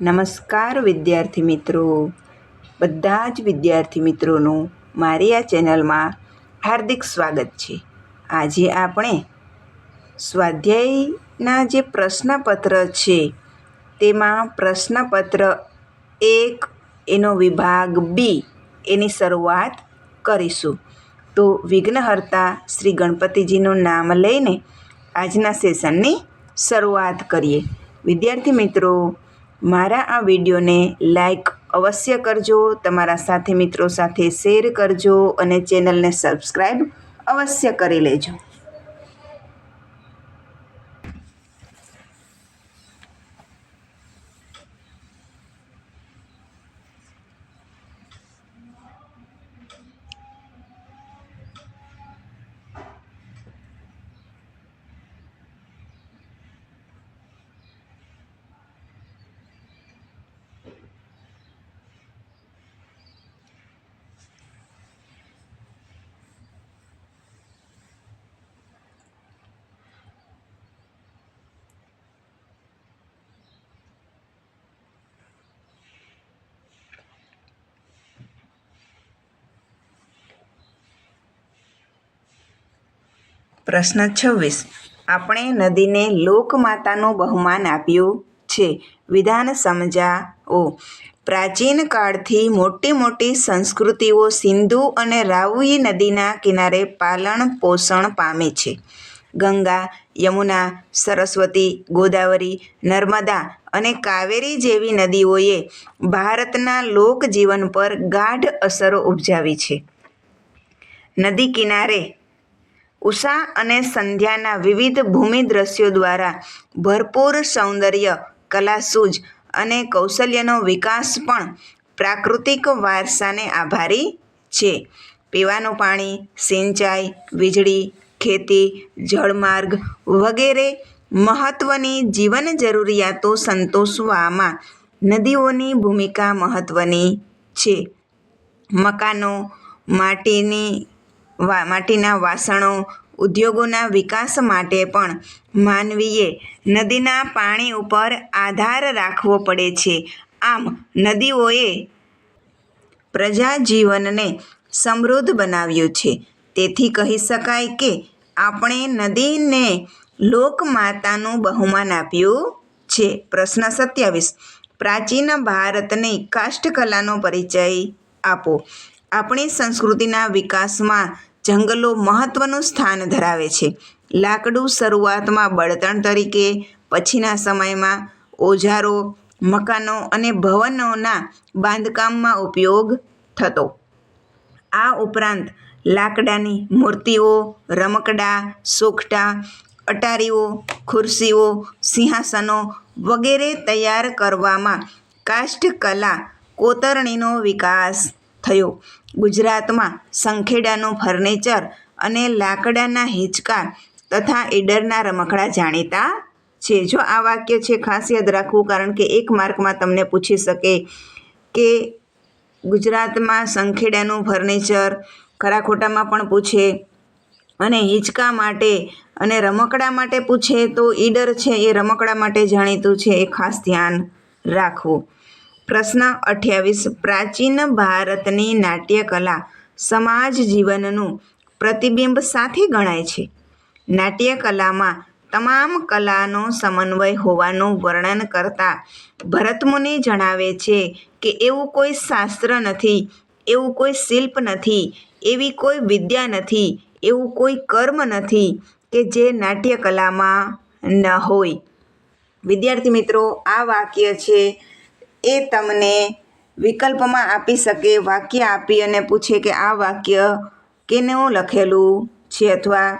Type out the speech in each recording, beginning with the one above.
નમસ્કાર વિદ્યાર્થી મિત્રો. બધા જ વિદ્યાર્થી મિત્રોનું મારી આ ચેનલમાં હાર્દિક સ્વાગત છે. આજે આપણે સ્વાધ્યાયના જે પ્રશ્નપત્ર છે, તેમાં પ્રશ્નપત્ર એક, એનો વિભાગ બી, એની શરૂઆત કરીશું. તો વિઘ્નહર્તા શ્રી ગણપતિજીનું નામ લઈને આજના સેશનની શરૂઆત કરીએ. વિદ્યાર્થી મિત્રો મારા આ વિડીયોને લાઈક અવશ્ય કરજો, તમારા સાથી મિત્રો સાથે શેર કરજો અને ચેનલને સબસ્ક્રાઈબ અવશ્ય કરી લેજો. પ્રશ્ન છવ્વીસ. આપણે નદીને લોકમાતાનું બહુમાન આપ્યું છે. વિધાન સમજાવો. પ્રાચીન કાળથી મોટી મોટી સંસ્કૃતિઓ સિંધુ અને રાવી નદીના કિનારે પાલન પોષણ પામે છે. ગંગા, યમુના, સરસ્વતી, ગોદાવરી, નર્મદા અને કાવેરી જેવી નદીઓએ ભારતના લોકજીવન પર ગાઢ અસરો ઉપજાવી છે. નદી કિનારે ઉષા અને સંધ્યાના વિવિધ ભૂમિ દ્રશ્યો દ્વારા ભરપૂર સૌંદર્ય, કલાસૂઝ અને કૌશલ્યનો વિકાસ પણ પ્રાકૃતિક વારસાને આભારી છે. પીવાનું પાણી, સિંચાઈ, વીજળી, ખેતી, જળમાર્ગ વગેરે મહત્ત્વની જીવન જરૂરિયાતો સંતોષવામાં નદીઓની ભૂમિકા મહત્ત્વની છે. મકાનો, માટીની માટીના વાસણો ઉદ્યોગોના વિકાસ માટે પણ માનવીએ નદીના પાણી ઉપર આધાર રાખવો પડે છે. આમ, નદીઓએ પ્રજાજીવનને સમૃદ્ધ બનાવ્યું છે. તેથી કહી શકાય કે આપણે નદીને લોકમાતાનું બહુમાન આપ્યું છે. પ્રશ્ન સત્યાવીસ. પ્રાચીન ભારતની કાષ્ઠકલાનો પરિચય આપો. આપણી સંસ્કૃતિના વિકાસમાં જંગલો મહત્ત્વનું સ્થાન ધરાવે છે. લાકડું શરૂઆતમાં બળતણ તરીકે, પછીના સમયમાં ઓજારો, મકાનો અને ભવનોના બાંધકામમાં ઉપયોગ થતો. આ ઉપરાંત લાકડાની મૂર્તિઓ, રમકડા સોગટા અટારીઓ, ખુરશીઓ, સિંહાસનો વગેરે તૈયાર કરવામાં કાષ્ઠકલા કોતરણીનો વિકાસ થયો. ગુજરાતમાં સંખેડાનું ફર્નિચર અને લાકડાના હિંચકા તથા ઈડરના રમકડા જાણીતા છે. જો આ વાક્ય છે, ખાસ યાદ રાખવું, કારણ કે એક માર્કમાં તમને પૂછી શકે કે ગુજરાતમાં સંખેડાનું ફર્નિચર ખરા ખોટામાં પણ પૂછે અને હિંચકા માટે અને રમકડા માટે પૂછે તો ઈડર છે, એ રમકડા માટે જાણીતું છે. એ ખાસ ધ્યાન રાખવું. પ્રશ્ન અઠ્યાવીસ. પ્રાચીન ભારતની નાટ્યકલા સમાજ જીવનનું પ્રતિબિંબ સાથે ગણાય છે. નાટ્યકલામાં તમામ કલાનો સમન્વય હોવાનું વર્ણન કરતા ભરતમુનિ જણાવે છે કે એવું કોઈ શાસ્ત્ર નથી, એવું કોઈ શિલ્પ નથી, એવી કોઈ વિદ્યા નથી, એવું કોઈ કર્મ નથી કે જે નાટ્યકલામાં ન હોય. વિદ્યાર્થી મિત્રો, આ વાક્ય છે એ તમને વિકલ્પમાં આપી શકે, વાક્ય આપી અને પૂછે કે આ વાક્ય કેનું લખેલું છે અથવા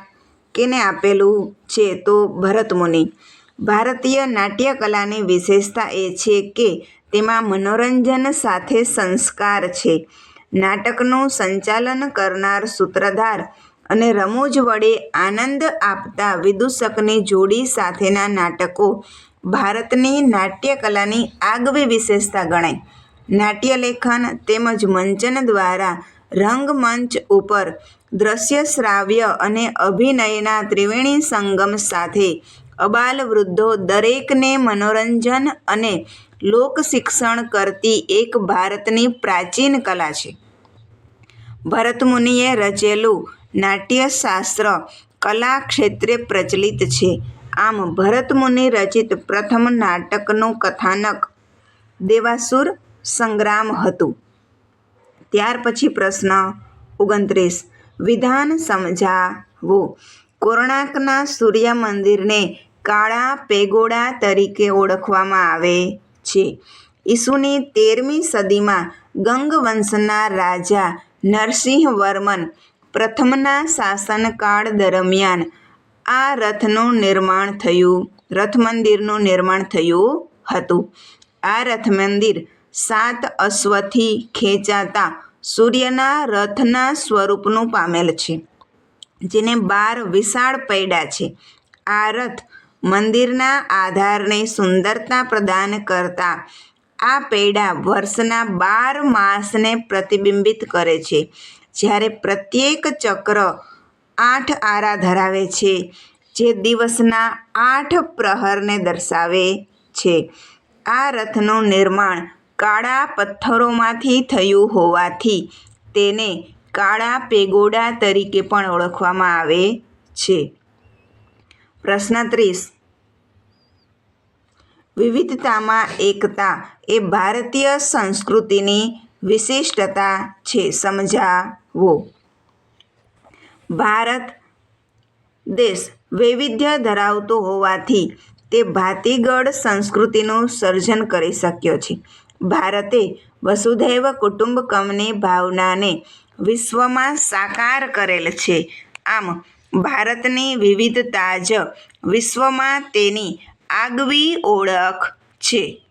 કેને આપેલું છે? તો ભરતમુનિ ભારતીય નાટ્યકલાની વિશેષતા એ છે કે તેમાં મનોરંજન સાથે સંસ્કાર છે. નાટકનું સંચાલન કરનાર સૂત્રધાર અને રમૂજ વડે આનંદ આપતા વિદૂષકની જોડી સાથેના નાટકો ભારતની નાટ્યકલાની આગવી વિશેષતા ગણાય. નાટ્યલેખન તેમજ મંચન દ્વારા રંગમંચ ઉપર દ્રશ્ય શ્રાવ્ય અને અભિનયના ત્રિવેણી સંગમ સાથે અબાલ વૃદ્ધો દરેકને મનોરંજન અને લોકશિક્ષણ કરતી એક ભારતની પ્રાચીન કલા છે. ભરતમુનિએ રચેલું નાટ્યશાસ્ત્ર કલા ક્ષેત્રે પ્રચલિત છે. આમ ભરતમુનિ રચિત પ્રથમ નાટકનું કથાનક દેવાસુર સંગ્રામ હતું. ત્યાર પછી પ્રશ્ન ઓગણત્રીસ. વિધાન સમજાવો. કોર્ણાકના સૂર્ય મંદિરને કાળા પેગોડા તરીકે ઓળખવામાં આવે છે. ઈસુની તેરમી સદીમાં ગંગવંશના રાજા રાજા નરસિંહવર્મન પ્રથમના શાસનકાળ દરમિયાન આ રથનું નિર્માણ થયું, રથ મંદિરનું નિર્માણ થયું હતું. આ રથ મંદિર સાત અશ્વથી ખેંચાતા સૂર્યના રથના સ્વરૂપનું પામેલ છે, જેને બાર વિશાળ પૈડા છે. આ રથ મંદિરના આધારને સુંદરતા પ્રદાન કરતા આ પૈડા વર્ષના બાર માસને પ્રતિબિંબિત કરે છે. જ્યારે પ્રત્યેક ચક્ર આઠ આરા ધરાવે છે, જે દિવસના આઠ પ્રહરને દર્શાવે છે. આ રથનું નિર્માણ કાળા પથ્થરોમાંથી થયું હોવાથી તેને કાળા પેગોડા તરીકે પણ ઓળખવામાં આવે છે. પ્રશ્ન ત્રીસ. વિવિધતામાં એકતા એ ભારતીય સંસ્કૃતિની વિશિષ્ટતા છે, સમજાવો. ભારત દેશ વૈવિધ્ય ધરાવતો હોવાથી તે ભાતીગળ સંસ્કૃતિનું સર્જન કરી શક્યો છે. ભારતે વસુધૈવ કુટુંબકમની ભાવનાને વિશ્વમાં સાકાર કરેલ છે. આમ, ભારતની વિવિધતા જ વિશ્વમાં તેની આગવી ઓળખ છે.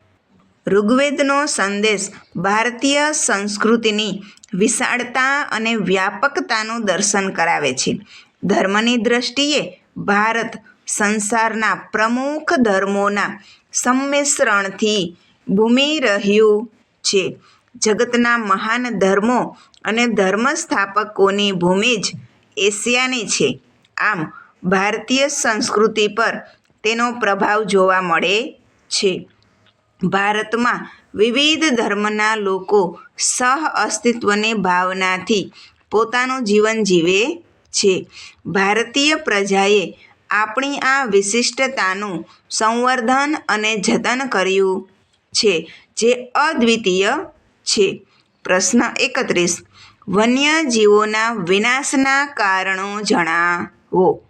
ઋગ્વેદનો સંદેશ ભારતીય સંસ્કૃતિની વિશાળતા અને વ્યાપકતાનું દર્શન કરાવે છે. ધર્મની દ્રષ્ટિએ ભારત સંસારના પ્રમુખ ધર્મોના સંમિશ્રણથી ભૂમિ રહ્યું છે. જગતના મહાન ધર્મો અને ધર્મ સ્થાપકોની ભૂમિ જ એશિયાની છે. આમ, ભારતીય સંસ્કૃતિ પર તેનો પ્રભાવ જોવા મળે છે. ભારતમાં વિવિધ ધર્મના લોકો સહ અસ્તિત્વની ભાવનાથી પોતાનું જીવન જીવે છે. ભારતીય પ્રજાએ આપણી આ વિશિષ્ટતાનું સંવર્ધન અને જતન કર્યું છે, જે અદ્વિતીય છે. પ્રશ્ન એકત્રીસ. વન્યજીવોના વિનાશના કારણો જણાવો.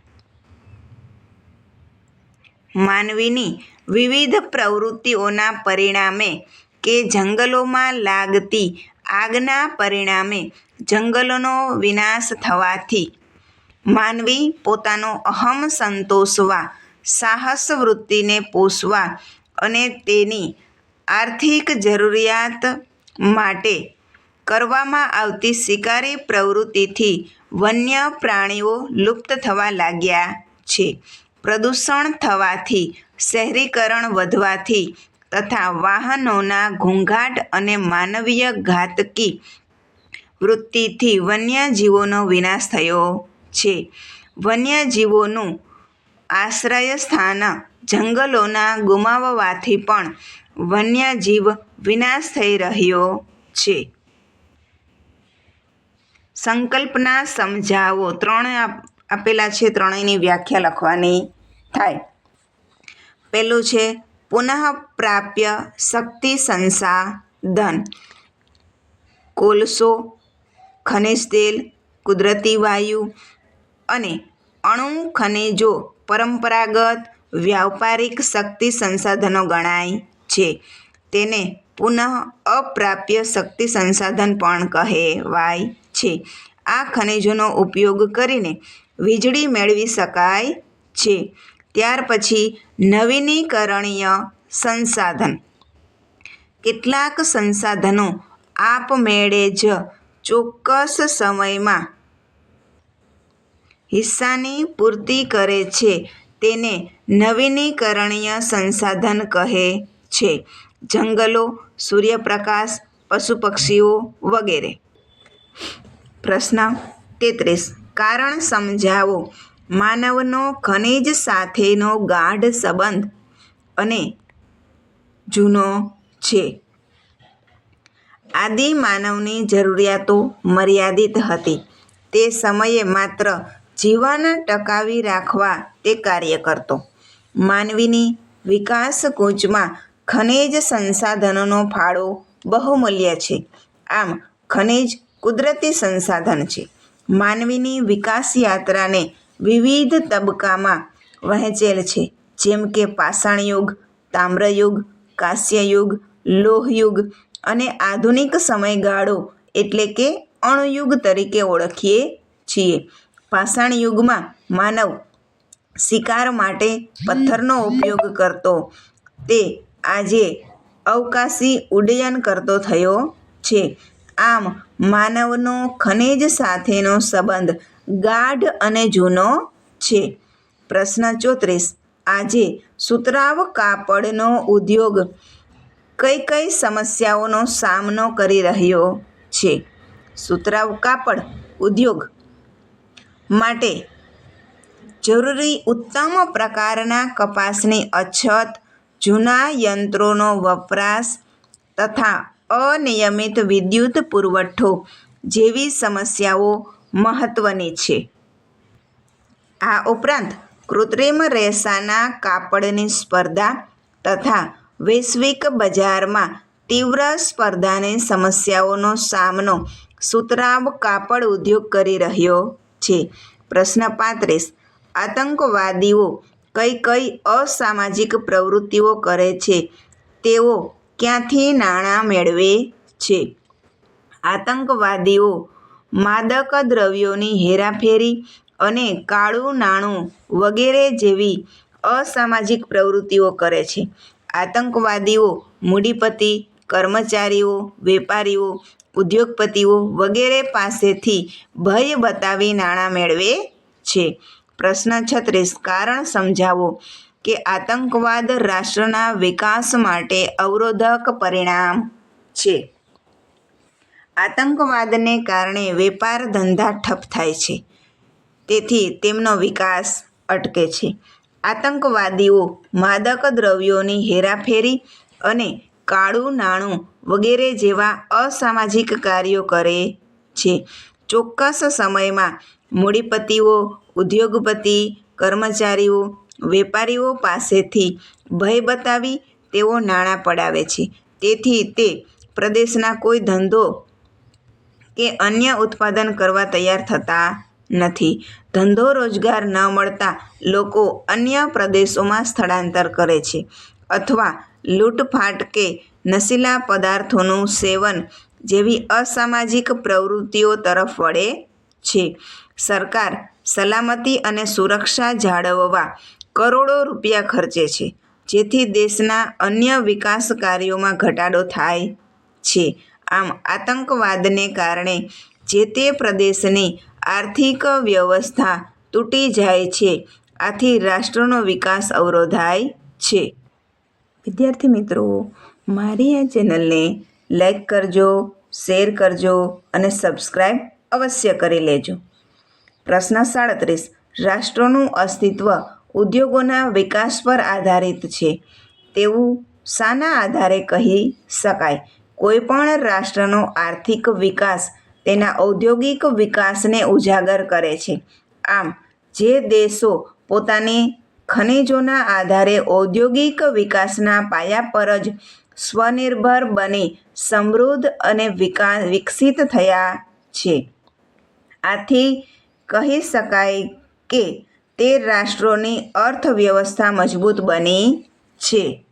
માનવીની વિવિધ પ્રવૃત્તિઓના પરિણામે કે જંગલોમાં લાગતી આગના પરિણામે જંગલોનો વિનાશ થવાથી માનવી પોતાનો અહમ સંતોષવા, સાહસ વૃત્તિને પોષવા અને તેની આર્થિક જરૂરિયાત માટે કરવામાં આવતી શિકારી પ્રવૃત્તિથી વન્ય પ્રાણીઓ લુપ્ત થવા લાગ્યા છે. પ્રદૂષણ થવાથી, શહેરીકરણ વધવાથી તથા વાહનોના ઘોંઘાટ અને માનવીય ઘાતકી વૃત્તિથી વન્યજીવોનો વિનાશ થયો છે. વન્યજીવોનું આશ્રય સ્થાન જંગલોના ગુમાવવાથી પણ વન્યજીવ વિનાશ થઈ રહ્યો છે. સંકલ્પના સમજાવો. ત્રણ આપેલા છે, ત્રણેયની વ્યાખ્યા લખવાની થાય. પહેલું છે પુનઃપ્રાપ્ય શક્તિ સંસાધન. કોલસો, ખનિજ તેલ, કુદરતી વાયુ અને અણુ ખનિજો પરંપરાગત વ્યાપારિક શક્તિ સંસાધનો ગણાય છે. તેને પુનઃ અપ્રાપ્ય શક્તિ સંસાધન પણ કહેવાય છે. આ ખનિજોનો ઉપયોગ કરીને વીજળી મેળવી શકાય છે. ત્યાર પછી નવીનીકરણીય સંસાધન. કેટલાક સંસાધનો આપમેળે જ ચોક્કસ સમયમાં હિસ્સાની પૂર્તિ કરે છે તેને નવીનીકરણીય સંસાધન કહે છે. જંગલો, સૂર્યપ્રકાશ પશુ પક્ષીઓ વગેરે. પ્રશ્ન તેત્રીસ. કારણ સમજાવો. માનવનો ખનિજ સાથેનો ગાઢ સંબંધ અને જૂનો છે. આદિ માનવની જરૂરિયાતો મર્યાદિત હતી. તે સમયે માત્ર જીવન ટકાવી રાખવા તે કાર્ય કરતો. માનવીની વિકાસ કૂચમાં ખનિજ સંસાધનોનો ફાળો બહુમૂલ્ય છે. આમ, ખનિજ કુદરતી સંસાધન છે. માનવીની વિકાસ યાત્રાને વિવિધ તબક્કામાં વહેંચેલ છે, જેમ કે પાષાણયુગ તામ્રયુગ કાંસ્યયુગ લોહયુગ અને આધુનિક સમયગાળો એટલે કે અણુયુગ તરીકે ઓળખીએ છીએ. પાષાણ યુગમાં માનવ શિકાર માટે પથ્થરનો ઉપયોગ કરતો, તે આજે અવકાશી ઉડ્ડયન કરતો થયો છે. આમ, માનવનો ખનિજ સાથેનો સંબંધ ગાઢ અને જૂનો છે. પ્રશ્ન ચોત્રીસ. આજે સુતરાવ કાપડનો ઉદ્યોગ કઈ કઈ સમસ્યાઓનો સામનો કરી રહ્યો છે? સુતરાવ કાપડ ઉદ્યોગ માટે જરૂરી ઉત્તમ પ્રકારના કપાસની અછત, જૂના યંત્રોનો વપરાશ તથા અનિયમિત વિદ્યુત પુરવઠો જેવી સમસ્યાઓ મહત્વની છે. આ ઉપરાંત કૃત્રિમ રેસાના કાપડની સ્પર્ધા તથા વૈશ્વિક બજારમાં તીવ્ર સ્પર્ધાની સમસ્યાઓનો સામનો સુતરાવ કાપડ ઉદ્યોગ કરી રહ્યો છે. પ્રશ્ન પાંત્રીસ. આતંકવાદીઓ કઈ કઈ અસામાજિક પ્રવૃત્તિઓ કરે છે? તેઓ ક્યાંથી નાણાં મેળવે છે? આતંકવાદીઓ માદક દ્રવ્યોની હેરાફેરી અને કાળું નાણું વગેરે જેવી અસામાજિક પ્રવૃત્તિઓ કરે છે. આતંકવાદીઓ, મૂડીપતિ, કર્મચારીઓ, વેપારીઓ, ઉદ્યોગપતિઓ વગેરે પાસેથી ભય બતાવી નાણાં મેળવે છે. પ્રશ્ન છત્રીસ, કારણ સમજાવો કે આતંકવાદ રાષ્ટ્રના વિકાસ માટે અવરોધક પરિણામ છે. આતંકવાદને કારણે વેપાર ધંધા ઠપ થાય છે. તેથી તેમનો વિકાસ અટકે છે. આતંકવાદીઓ માદક દ્રવ્યોની હેરાફેરી અને કાળું નાણું વગેરે જેવા અસામાજિક કાર્યો કરે છે. ચોક્કસ સમયમાં મૂડીપતિઓ, ઉદ્યોગપતિ, કર્મચારીઓ, વેપારીઓ પાસેથી ભય બતાવી તેઓ નાણાં પડાવે છે. તેથી તે પ્રદેશના કોઈ ધંધો કે અન્ય ઉત્પાદન કરવા તૈયાર થતા નથી. ધંધો રોજગાર ન મળતા લોકો અન્ય પ્રદેશોમાં સ્થળાંતર કરે છે અથવા લૂંટફાટ કે નશીલા પદાર્થોનું સેવન જેવી અસામાજિક પ્રવૃત્તિઓ તરફ વળે છે. સરકાર સલામતી અને સુરક્ષા જાળવવા કરોડો રૂપિયા ખર્ચે છે જેથી દેશના અન્ય વિકાસ કાર્યોમાં ઘટાડો થાય છે. આમ આતંકવાદને કારણે જે તે પ્રદેશની આર્થિક વ્યવસ્થા તૂટી જાય છે, આથી રાષ્ટ્રનો વિકાસ અવરોધાય છે. વિદ્યાર્થી મિત્રો, મારી આ ચેનલને લાઈક કરજો, શેર કરજો અને સબસ્ક્રાઈબ અવશ્ય કરી લેજો. પ્રશ્ન સાડત્રીસ, રાષ્ટ્રોનું અસ્તિત્વ ઉદ્યોગોના વિકાસ પર આધારિત છે, તેવું શાના આધારે કહી શકાય. કોઈપણ રાષ્ટ્રનો આર્થિક વિકાસ તેના ઔદ્યોગિક વિકાસને ઉજાગર કરે છે. આમ, જે દેશો પોતાની ખનિજોના આધારે ઔદ્યોગિક વિકાસના પાયા પર જ સ્વનિર્ભર બની સમૃદ્ધ અને વિકા, વિકસિત થયા છે. આથી કહી શકાય કે તે રાષ્ટ્રોની અર્થવ્યવસ્થા મજબૂત બની છે.